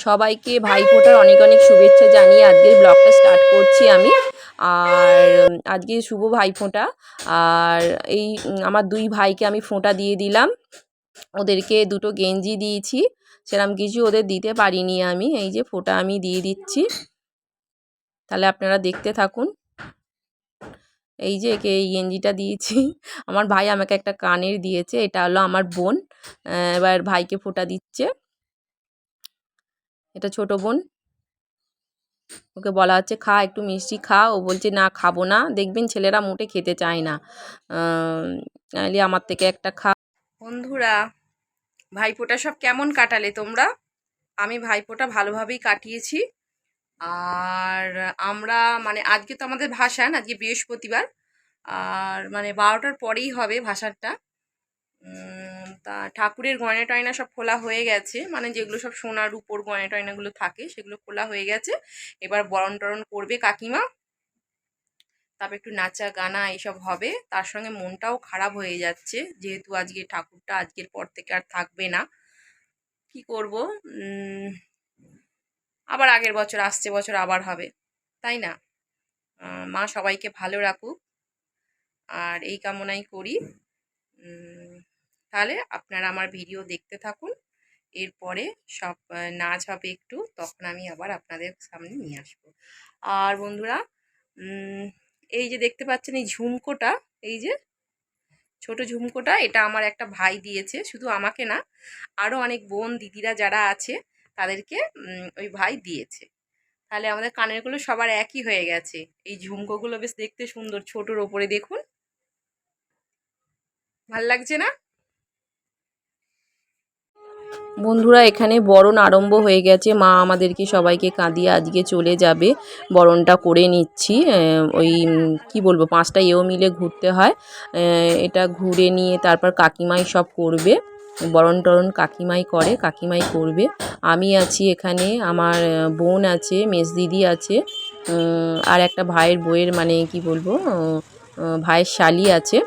সবাইকে ভাইফোঁটার অনেক অনেক শুভেচ্ছা জানিয়ে আজকের ব্লগটা স্টার্ট করছি আমি। আর আজকে শুভ ভাইফোঁটা। আর এই আমার দুই ভাইকে আমি ফোঁটা দিয়ে দিলাম। ওদেরকে দুটো গেঞ্জি দিয়েছি। সেরকম কিছু ওদের দিতে পারিনি আমি। এই যে ফোঁটা আমি দিয়ে দিচ্ছি। তাহলে আপনারা দেখতে থাকুন। এই যে একে এই গেঞ্জিটা দিয়েছি। আমার ভাই আমাকে একটা কানের দিয়েছে। এটা হলো আমার বোন। এবার ভাইকে ফোঁটা দিচ্ছে। এটা ছোট বোন। ওকে বলা হচ্ছে, খা, একটু মিষ্টি খা। ও বলছে, না, খাব না। দেখবেন ছেলেরা মোটে খেতে চায় না। নাহলে আমার থেকে একটা খা। বন্ধুরা ভাইফোঁটা সব কেমন কাটালে তোমরা? আমি ভাইফোঁটা ভালোভাবেই কাটিয়েছি। আর আমরা মানে আজকে তো আমাদের ভাসান, আজকে বৃহস্পতিবার। আর মানে বারোটার পরেই হবে ভাসানটা। তা ঠাকুরের গয়না টয়না সব খোলা হয়ে গেছে। মানে যেগুলো সব সোনার উপর গয়না টয়নাগুলো থাকে, সেগুলো খোলা হয়ে গেছে। এবার বরণ টরণ করবে কাকিমা। তারপর একটু নাচা গানা এইসব হবে। তার সঙ্গে মনটাও খারাপ হয়ে যাচ্ছে। যেহেতু আজকে ঠাকুরটা আজকের পর থেকে আর থাকবে না। কি করব? আবার আগের বছর, আসছে বছর আবার হবে। তাই না? মা সবাইকে ভালো রাখুক। আর এই কামনাই করি। তাহলে আপনারা আমার ভিডিও দেখতে থাকুন। এরপরে সব নাচ হবে একটু, তখন আমি আবার আপনাদের সামনে নিয়ে আসব। আর বন্ধুরা এই যে দেখতে পাচ্ছেন এই ঝুমকোটা, এই যে ছোট ঝুমকোটা, এটা আমার একটা ভাই দিয়েছে, শুধু আমাকে না আরও অনেক বোন, দিদিরা যারা আছে, তাদেরকে ওই ভাই দিয়েছে। তাহলে আমাদের কানেরগুলো সবার একই হয়ে গেছে। এই ঝুমকোগুলো বেশ দেখতে সুন্দর, ছোটোর ওপরে দেখুন। ভালো লাগছে না? বন্ধুরা, এখানে বরণ আরম্ভ হয়ে গেছে। মা আমাদেরকে সবাইকে কাঁদিয়ে আজকে চলে যাবে। বরণটা করে নিচ্ছি। ওই কি বলব, পাঁচটা এও মিলে ঘুরতে হয়। এটা ঘুরে নিয়ে তারপর কাকিমাই সব করবে। বরণ টরণ কাকিমাই করে, কাকিমাই করবে। আমি আছি এখানে, আমার বোন আছে মেজ দিদি আছে আর একটা ভাইয়ের বইয়ের মানে কি বলব ভাইয়ের শালি আছে,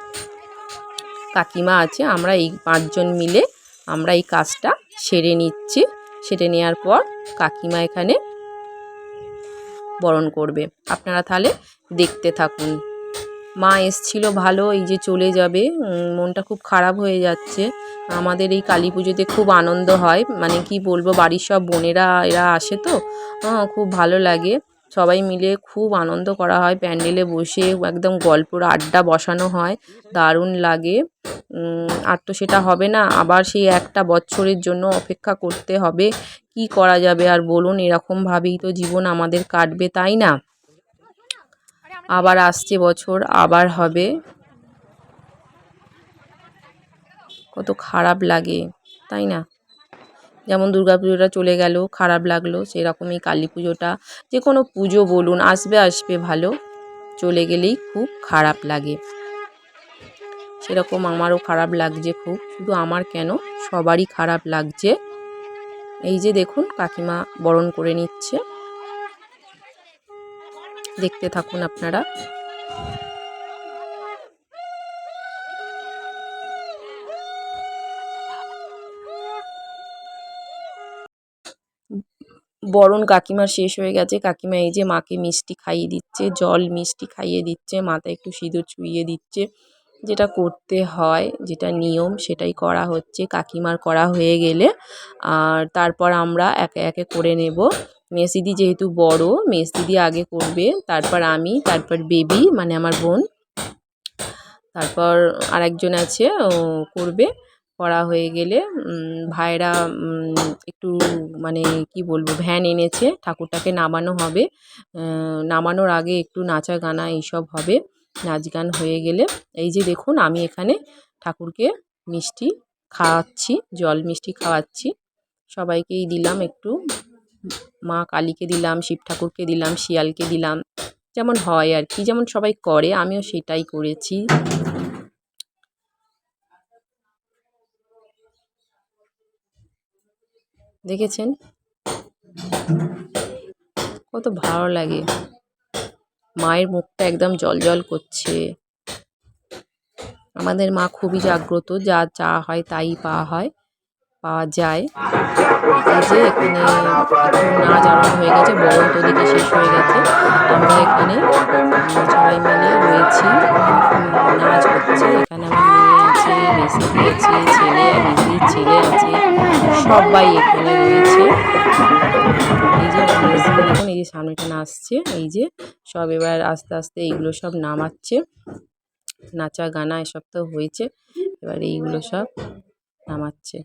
কাকিমা আছে। আমরা এই পাঁচজন মিলে আমরা এই কাজটা সেরে নিচ্ছি। সেরে নেওয়ার পর কাকিমা এখানে বরণ করবে। আপনারা তাহলে দেখতে থাকুন। মা এসছিল ভালো, এই যে চলে যাবে। মনটা খুব খারাপ হয়ে যাচ্ছে। আমাদের এই কালী পুজোতে খুব আনন্দ হয়। মানে কি বলব, বাড়ির সব বোনেরা এরা আসে তো। খুব ভালো লাগে। সবাই মিলে খুব আনন্দ করা হয়। প্যান্ডেলে বসে একদম গল্পর আড্ডা বসানো হয়। দারুণ লাগে। আর তো সেটা হবে না। আবার সেই একটা বছরের জন্য অপেক্ষা করতে হবে। কি করা যাবে? আর বলুন, এরকমভাবেই তো জীবন আমাদের কাটবে, তাই না? আবার আসছে বছর, আবার হবে। কত খারাপ লাগে, তাই না? যেমন দুর্গা পুজোটা চলে গেল, খারাপ লাগল, সেরকমই কালী পুজোটা। যে কোনো পুজো বলুন, আসবে আসবে, ভালো। চলে গেলেই খুব খারাপ লাগে। সেরকম আমারও খারাপ লাগছে খুব। শুধু আমার কেন? সবারই খারাপ লাগছে। এই যে দেখুন, কাকিমা বরণ করে নিচ্ছে। দেখতে থাকুন আপনারা। বরণ কাকিমার শেষ হয়ে গেছে। কাকিমা এই যে মাকে মিষ্টি খাইয়ে দিচ্ছে, জল মিষ্টি খাইয়ে দিচ্ছে মাথায় একটু সিঁদুর ছুঁইয়ে দিচ্ছে। যেটা করতে হয়, যেটা নিয়ম, সেটাই করা হচ্ছে। কাকিমার করা হয়ে গেলে আর তারপর আমরা একে একে করে নেব। মেসিদি যেহেতু বড় মেসদিদি আগে করবে। তারপর আমি, তারপর বেবি মানে আমার বোন। তারপর আরেকজন আছে, ও করবে। করা হয়ে গেলে ভাইরা একটু মানে কি বলব, ভ্যান এনেছে, ঠাকুরটাকে নামানো হবে। নামানোর আগে একটু নাচা গানা এইসব হবে নাচ গান হয়ে গেলে। এই যে দেখুন, আমি এখানে ঠাকুরকে মিষ্টি খাওয়াচ্ছি, জল মিষ্টি খাওয়াচ্ছি। সবাইকেই দিলাম একটু, মা কালীকে দিলাম, শিব ঠাকুরকে দিলাম, শিয়ালকে দিলাম। যেমন হয় আর কি, যেমন সবাই করে, আমিও সেটাই করেছি। দেখেছেন? কত ভালো লাগে। মায়ের মুখটা একদম জল জল করছে। আমাদের মা খুবই জাগ্রত, যা চা হয় তাই পাওয়া হয়, পাওয়া যায়। যে এখানে একটু নাচ হয়ে গেছে বরন্ত দিকে শেষ হয়ে গেছে। আমরা এখানে সবাই মিলে রয়েছি। নাচ হচ্ছে এখানে মেসি আছে ছেলে দিদির ছেলে আছে সবাই এখানে রয়েছে। এই যে দেখুন, এই যে সামনেটা নাচছে এই যে সব এবার আস্তে আস্তে এইগুলো সব নামাচ্ছে। নাচা গানা এসব তো হয়েছে, এবার এইগুলো সব নামাচ্ছে।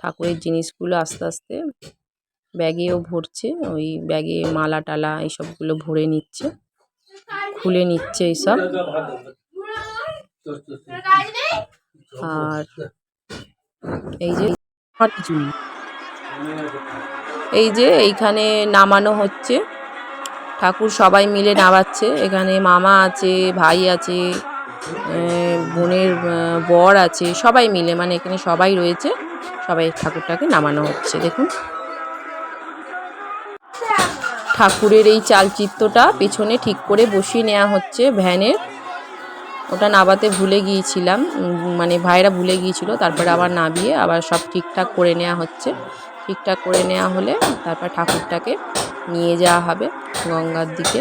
ঠাকুরের জিনিসগুলো আস্তে আস্তে ব্যাগেও ভরছে, ওই ব্যাগে মালা টালা এইসবগুলো ভরে নিচ্ছে, খুলে নিচ্ছে এইসব। আর এই যে কিছু নেই। এই যে এইখানে নামানো হচ্ছে। ঠাকুর সবাই মিলে নামাচ্ছে। এখানে মামা আছে, ভাই আছে বোনের বর আছে, সবাই মিলে। মানে এখানে সবাই রয়েছে। সবাই ঠাকুরটাকে নামানো হচ্ছে, দেখুন। ঠাকুরের এই চালচিত্রটা পেছনে ঠিক করে বসিয়ে নেওয়া হচ্ছে ভ্যানের। ওটা নাবাতে ভুলে গিয়েছিলাম মানে ভাইরা ভুলে গিয়েছিল, তারপরে আবার নাবিয়ে আবার সব ঠিকঠাক করে নেওয়া হচ্ছে। ঠিকঠাক করে নেওয়া হলে তারপর ঠাকুরটাকে নিয়ে যাওয়া হবে গঙ্গার দিকে।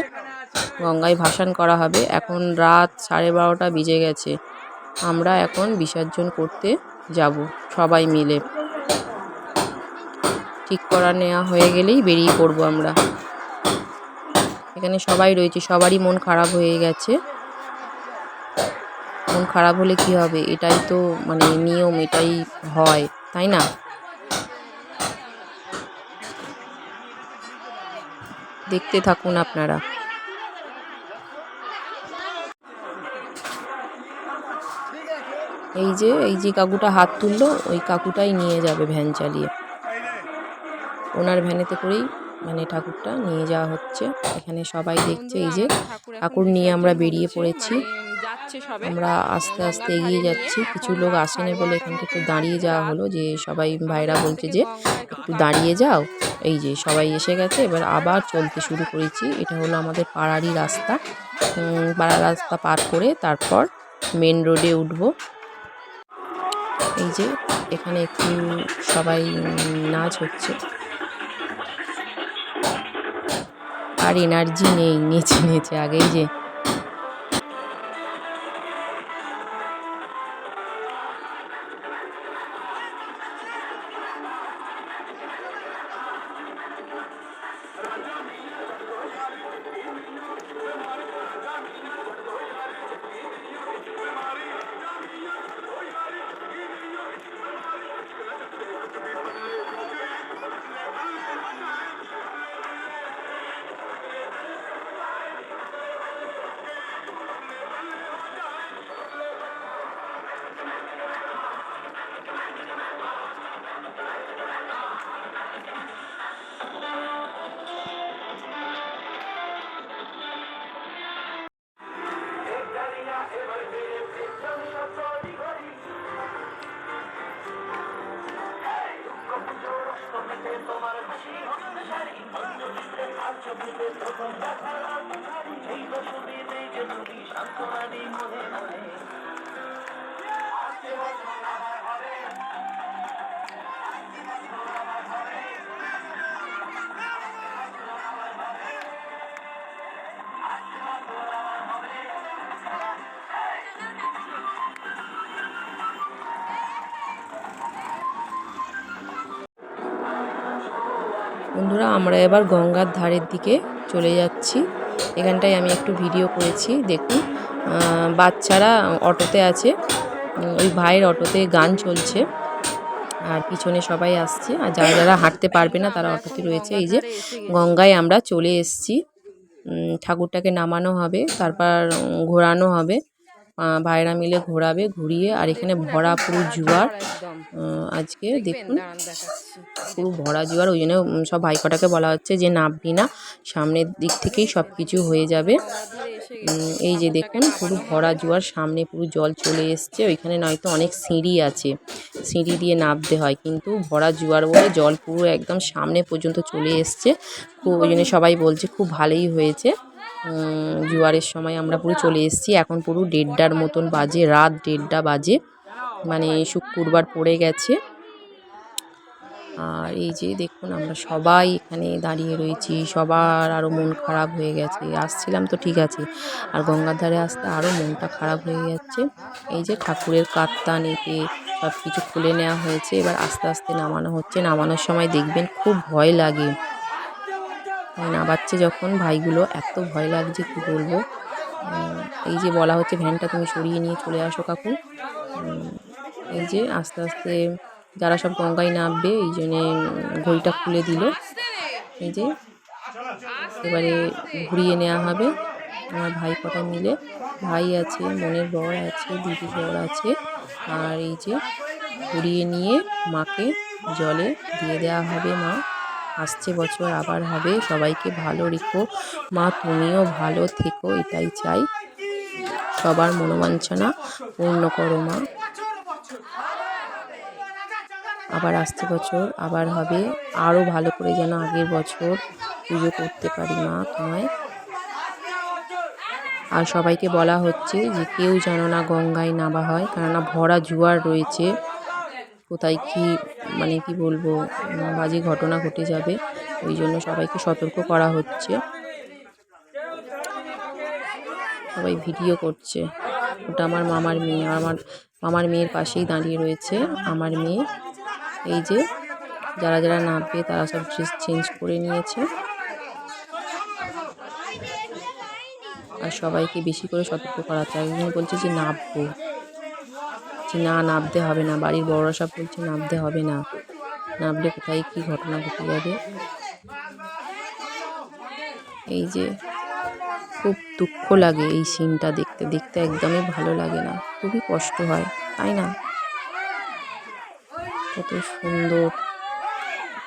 গঙ্গায় ভাসান করা হবে। এখন রাত সাড়ে বারোটা বেজে গেছে। আমরা এখন বিসর্জন করতে যাব সবাই মিলে। ঠিক করা নেওয়া হয়ে গেলেই বেরিয়ে পড়ব আমরা। এখানে সবাই রয়েছে, সবারই মন খারাপ হয়ে গেছে। মন খারাপ হলে কি হবে? এটাই তো মানে নিয়ম এটাই হয় তাই না? দেখতে থাকুন আপনারা। এই যে এই যে কাকুটা হাত তুললো ওই কাকুটাই নিয়ে যাবে ভ্যান চালিয়ে। ওনার ভ্যানেতে করেই মানে ঠাকুরটা নিয়ে যাওয়া হচ্ছে। এখানে সবাই দেখছে এই যে ঠাকুর নিয়ে আমরা বেরিয়ে পড়েছি। আমরা আস্তে আস্তে এগিয়ে যাচ্ছি। কিছু লোক আসেনি বলে এখান থেকে একটু দাঁড়িয়ে যাওয়া হলো যে সবাই ভাইরা বলছে যে একটু দাঁড়িয়ে যাও। এই যে সবাই এসে গেছে এবার আবার চলতে শুরু করেছি। এটা হলো আমাদের পাড়ারই রাস্তা। পাড়ার রাস্তা পার করে তারপর মেন রোডে উঠবো। এই যে এখানে একটু সবাই নাচ হচ্ছে। আর এনার্জি নেই নেচে নেচে আগেই যে আমার খুশি হংসারি অঞ্জলিতে আঞ্জলিতে তখন দেখালাম সেই বসতি নেই যে তুমি শান্ত রানী মনে নাই আজকে বছর বন্ধুরা, আমরা এবার গঙ্গার ধারের দিকে চলে যাচ্ছি। এখানটায় আমি একটু ভিডিও করেছি, দেখুন। বাচ্চারা অটোতে আছে, ওই ভাইয়ের অটোতে গান চলছে। আর পিছনে সবাই আসছে, আর যারা যারা হাঁটতে পারবে না, তারা অটোতে রয়েছে। এই যে গঙ্গায় আমরা চলে এসেছি। ঠাকুরটাকে নামানো হবে, তারপর ঘোরানো হবে। ভাইরা মিলে ঘোরাবে ঘুরিয়ে আর এখানে ভরা পুরো জুয়ার আজকে দেখুন। পুরো ভরা জুয়ার ওই জন্য সব ভাইকটাকে বলা হচ্ছে যে নামবি না সামনের দিক থেকেই সব কিছু হয়ে যাবে। এই যে দেখুন পুরো ভরা জুয়ার সামনে পুরো জল চলে এসছে ওইখানে নয়তো অনেক সিঁড়ি আছে সিঁড়ি দিয়ে নামতে হয় কিন্তু ভরা জুয়ার বলে জল পুরো একদম সামনে পর্যন্ত চলে এসছে। খুব ওই জন্য সবাই বলছে খুব ভালোই হয়েছে। জোয়ারের সময় আমরা পুরো চলে এসেছি। এখন পুরো দেড়টার মতন বাজে, রাত দেড়টা বাজে। মানে শুক্রবার পড়ে গেছে। আর এই যে দেখুন, আমরা সবাই এখানে দাঁড়িয়ে রয়েছি। সবার আরও মন খারাপ হয়ে গেছে। আসছিলাম তো ঠিক আছে। আর গঙ্গার ধারে আসতে আরও মনটা খারাপ হয়ে যাচ্ছে এই যে ঠাকুরের কাত্তা নেপে সব কিছু খুলে নেওয়া হয়েছে। এবার আস্তে আস্তে নামানো হচ্ছে। নামানোর সময় দেখবেন খুব ভয় লাগে। নামাচ্ছে যখন। ভাইগুলো এত ভয় লাগছে, কি বলব? এই যে বলা হচ্ছে ভ্যানটা তুমি সরিয়ে নিয়ে চলে আসো কাকু। এই যে আস্তে আস্তে যারা সব গঙ্গায় নামবে, এই জন্যে ঘড়িটা খুলে দিল। এই যে এবারে ঘুরিয়ে নেওয়া হবে আমার ভাই কটা মিলে। ভাই আছে বোনের বর আছে দিদির বর আছে। আর এই যে ঘুরিয়ে নিয়ে মাকে জলে দিয়ে দেওয়া হবে মা। আসছে বছর আবার হবে। সবাইকে ভালো রেখো। মা, তুমিও ভালো থেকো, এটাই চাই। সবার মনোবাঞ্ছনা পূর্ণ করো মা। আবার আসছে বছর, আবার হবে। আরও ভালো করে যেন আগের বছর পুজো করতে পারি মা তোমায়। আর সবাইকে বলা হচ্ছে যে কেউ যেন না গঙ্গায় নামা হয়, কেননা ভরা জোয়ার রয়েছে। কোথায় কি মানে কি বলব বাজে ঘটনা ঘটে যাবে, ওই জন্য সবাইকে সতর্ক করা হচ্ছে। সবাই ভিডিও করছে। ওটা আমার মামার মেয়ে আমার মামার মেয়ের পাশেই দাঁড়িয়ে রয়েছে আমার মেয়ে। এই যে, যারা যারা নামবে তারা সব ড্রেস চেঞ্জ করে নিয়েছে। আর সবাইকে বেশি করে সতর্ক করা চাই। বলছে যে, নামবো। যে না নামতে হবে না, বাড়ির বড়রা সব বলছে নামতে হবে না। নামলে কোথায় কী ঘটনা ঘটে যাবে? এই যে খুব দুঃখ লাগে এই সিনটা দেখতে দেখতে একদমই ভালো লাগে না, খুবই কষ্ট হয়, তাই না? কত সুন্দর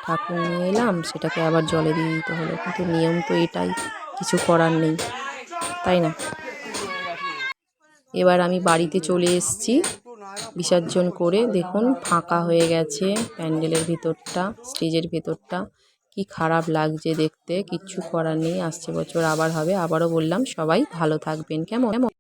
ঠাকুর নিয়ে এলাম, সেটাকে আবার জলে দিয়ে দিতে হলো, কিন্তু নিয়ম তো এটাই, কিছু করার নেই, তাই না? এবার আমি বাড়িতে চলে এসেছি বিসর্জন করে দেখুন, ফাঁকা হয়ে গেছে প্যান্ডেলের ভিতরটা, স্টেজের ভেতরটা। কি খারাপ লাগছে দেখতে, কিচ্ছু করার নেই, আসছে বছর আবার হবে। আবারও বললাম, সবাই ভালো থাকবেন। কেমন? কেমন